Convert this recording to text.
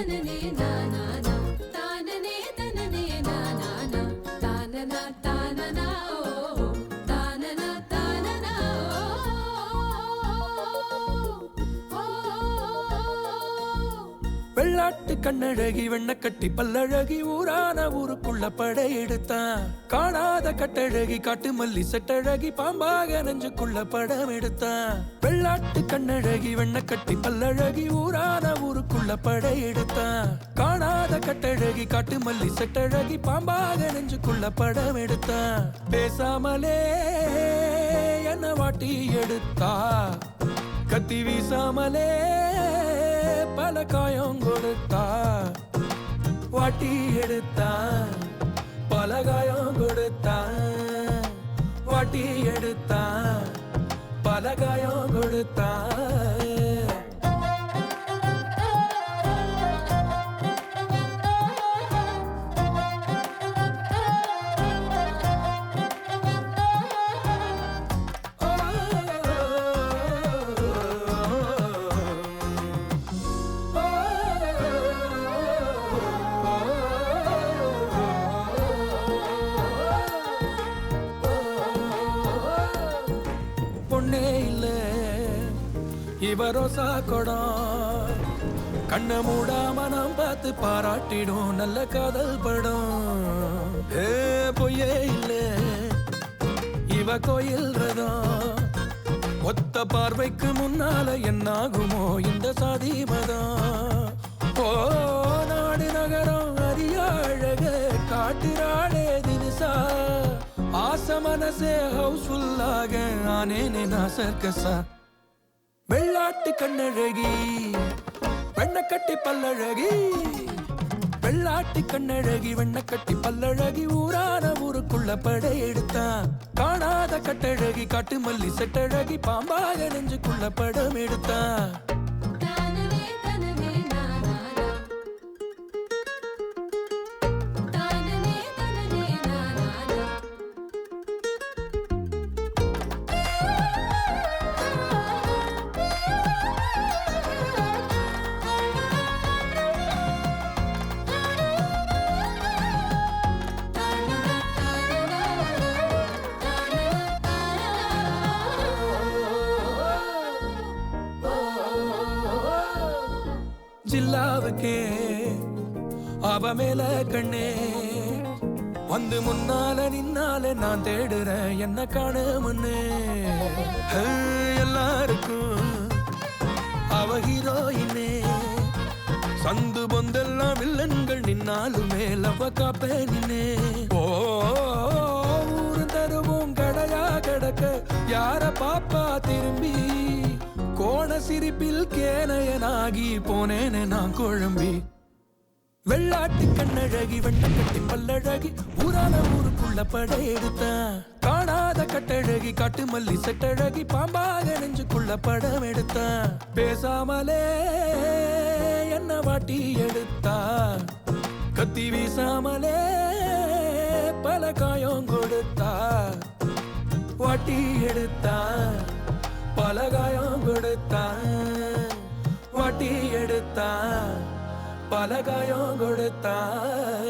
தனனே நானானா வெள்ளாட்டு கண்ணழகி வெண்ணக்கட்டி பல்லழகி ஊரான ஊருக்குள்ள படையெடுத்தான் காணாத கட்டழகி காட்டு மல்லி செட்டழகி பாம்பாக நெஞ்சுக்குள்ள படம் எடுத்தான். வெள்ளாட்டு கண்ணழகி வெண்ணக்கட்டி பல்லழகி ஊரான ஊருக்குள்ள படையெடுத்தான் காணாத கட்டழகி காட்டு மல்லி செட்டழகி பாம்பாக நெஞ்சுக்குள்ள படம் எடுத்தான். பேசாமலே என்ன வாட்டி எடுத்தா? கத்தி வீசாமலே பல காயம் கொடுத்தா வாட்டி எடுத்தான் பல காயம் கொடுத்தான் வாட்டி எடுத்தான் பல காயம் கொடுத்தான் இவரோசா கொடம். கண்ண மூடாம நாம் பார்த்து பாராட்டிடும் நல்ல காதல் படம். ஏ பொய்யே இல்ல. இவ கோயில் ரதம். ஒத்த பார்வைக்கு முன்னால என்னாகுமோ இந்த சாதி மதம். ஓ நாடு நகரம் அரிய அழக காட்டுறாளே தினுசா. ஆச மனசே ஹவுஸ்ஃபுல்லாக ஆனேனே நான் சர்க்கஸா. வெள்ளாட்டு கண்ணழகி வெண்ணக்கட்டி பல்லழகி வெள்ளாட்டு கண்ணழகி வெண்ணக்கட்டி பல்லழகி ஊரான ஊருக்குள்ள படையெடுத்தான் காணாத கட்டழகி காட்டு மல்லி செட்டழகி பாம்பாக நெஞ்சுக்குள்ள படம் எடுத்தான். ஜில்லாவுக்கே அவ மேல கண்ணே. வந்து முன்னால நின்னால நான் தேடுறேன் என்ன காண முன்னே. எல்லாருக்கும் அவ ஹீரோயினே. சந்து பொந்தெல்லாம் வில்லன்கள் நின்னாலும் லவ காப்பே நின்னே ஓ ஊரு தருவோம் கடையா கிடக்க யார பாப்பா திரும்பி? சிரிப்பில் கேனையனாகி போனேனே நான் குழம்பி. வெள்ளாட்டு கண்ணழகி வெண்ணக்கட்டி பல்லழகி ஊரான ஊருக்குள்ள படையெடுத்தான் காணாத கட்டழகி காட்டு மல்லி செட்டழகி பாம்பாக நெஞ்சுக்குள்ள படம் எடுத்தேன் பேசாமலே என்ன வாட்டி எடுத்தா? கத்தி வீசாமலே பல காயம் கொடுத்தா? வாட்டி எடுத்தா? பலகாயம் கொடுத்தான். வட்டி எடுத்தான். பலகாயம் கொடுத்தான்.